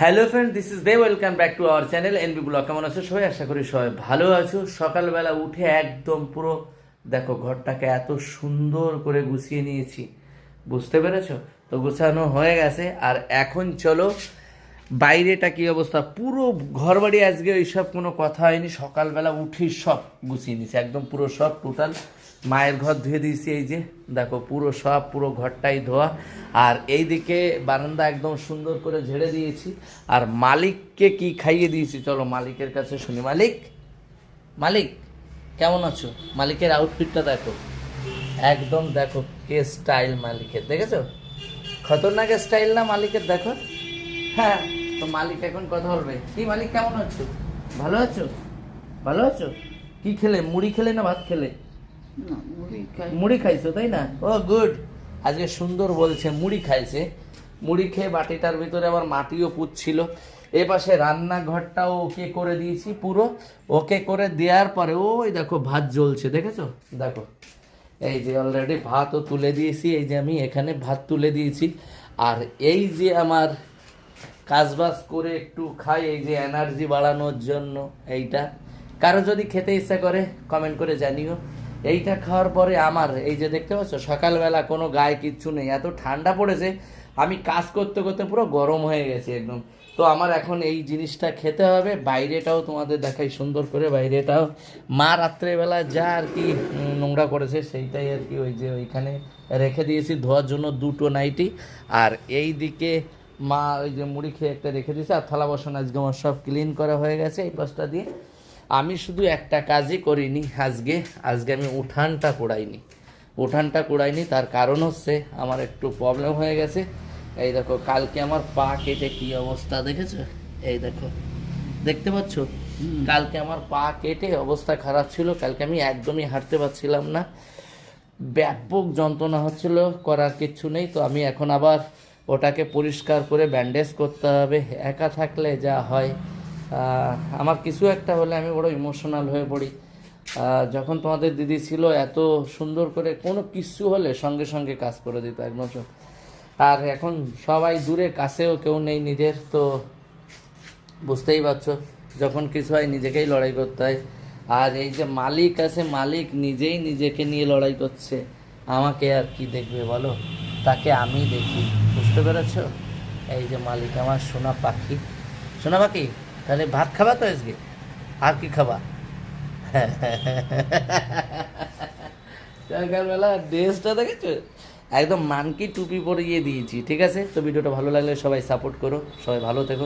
Hello friend this is the welcome back to our channel NB blog কেমন আছো? সবাই আশা করি সবাই ভালো আছো। সকালবেলা উঠে একদম পুরো, দেখো, ঘরটাকে এত সুন্দর করে গুছিয়ে নিয়েছি। বুঝতে পেরেছ? তো গুছানো হয়ে গেছে। আর এখন চলো, বাইরেটা কি অবস্থা? পুরো ঘর বাড়ি আজকে ওইসব কোনো কথা হয়নি। সকালবেলা উঠি সব গুছিয়ে নিয়েছি। একদম পুরো সব টোটাল মায়ের ঘর ধুয়ে দিয়েছি, এই যে, দেখো, পুরো সব, পুরো ঘরটাই ধোয়া। আর এইদিকে বারান্দা একদম সুন্দর করে ঝেড়ে দিয়েছি। আর মালিককে কি খাইয়ে দিয়েছি? চলো, মালিকের কাছে শুনি। মালিক? মালিক, কেমন আছো? মালিকের আউটফিটটা দেখো। একদম দেখো, কে স্টাইল মালিকের, দেখেছ? খতরনাক স্টাইল না মালিকের, দেখো। হ্যাঁ তো মালিক এখন কথা বলবে। কি মালিক, কেমন আছো? ভালো আছো? ভালো আছো? কি খেলে? মুড়ি খেলে না ভাত খেলে? মুড়ি খাইছো, তাই না? ও, গুড। আজকে সুন্দর বলছে, মুড়ি খাইছে। মুড়ি খেয়ে বাটিটার ভিতরে আবার মাটিও পুচ্ছিল এ পাশে রান্নাঘরটাও ওকে করে দিয়েছি পুরো। ওকে করে দেওয়ার পরে, ওই দেখো, ভাত জ্বলছে, দেখেছ? দেখো, এই যে অলরেডি ভাতও তুলে দিয়েছি, এই যে আমি এখানে ভাত তুলে দিয়েছি। আর এই যে আমার কাজবাজ করে একটু খাই, এই যে এনার্জি বাড়ানোর জন্য, এইটা। কারও যদি খেতে ইচ্ছা করে কমেন্ট করে জানিও। এইটা খাওয়ার পরে আমার, এই যে দেখতে পাচ্ছ, সকালবেলা কোনো গায়ে কিচ্ছু নেই, এত ঠান্ডা পড়েছে, আমি কাজ করতে করতে পুরো গরম হয়ে গেছে একদম। তো আমার এখন এই জিনিসটা খেতে হবে, বাইরেটাও তোমাদের দেখাই, সুন্দর করে বাইরেটাও। মা রাত্রেবেলা যা আর কি নোংরা করেছে সেইটাই আর কি ওই যে ওইখানে রেখে দিয়েছি, ধোয়ার জন্য দুটো নাইটি। আর এই দিকে মা ওই যে মুড়ি খেয়ে একটা রেখে দিয়েছে, আর থালা বাসন আজকে আমার সব ক্লিন করা হয়ে গেছে, এই পাশটা দিয়ে। আমি শুধু একটা কাজই করিনি আজকে আজকে আমি উঠানটা কোড়াইনি। উঠানটা কোড়াইনি তার কারণ হচ্ছে আমার একটু প্রবলেম হয়ে গেছে। এই দেখো কালকে আমার পা কেটে কি অবস্থা দেখেছ? এই দেখো দেখতে পাচ্ছ? কালকে আমার পা কেটে অবস্থা খারাপ ছিল কালকে আমি একদমই হাঁটতে পারছিলাম না। ব্যাপক যন্ত্রণা হচ্ছিল করার কিচ্ছু নেই তো আমি এখন আবার ওটাকে পরিষ্কার করে ব্যান্ডেজ করতে হবে। একা থাকলে যা হয়। আমার কিছু একটা হলে আমি বড় ইমোশনাল হয়ে পড়ি। যখন তোমাদের দিদি ছিল, এত সুন্দর করে কোনো কিছু হলে সঙ্গে সঙ্গে কাজ করে দিত একদম। আর এখন সবাই দূরে, কাছেও কেউ নেই নিজের, তো বুঝতেই পারছ, যখন কিছু হয় নিজেকেই লড়াই করতে হয়। আর এই যে মালিক আছে, মালিক নিজেই নিজেকে নিয়ে লড়াই করছে। আমাকে আর কি দেখবে বলো? তাকে আমি দেখি, বুঝতে পেরেছ? এই যে মালিক, আমার সোনা পাখি। সোনা পাখি? তাহলে ভাত খাবা তো আজকে? আর কি খাবা? সকালবেলা ড্রেসটা দেখেছ? একদম মানকি টুপি পরে গিয়ে দিয়েছি, ঠিক আছে? তো ভিডিওটা ভালো লাগলে সবাই সাপোর্ট করো, সবাই ভালো থেকো।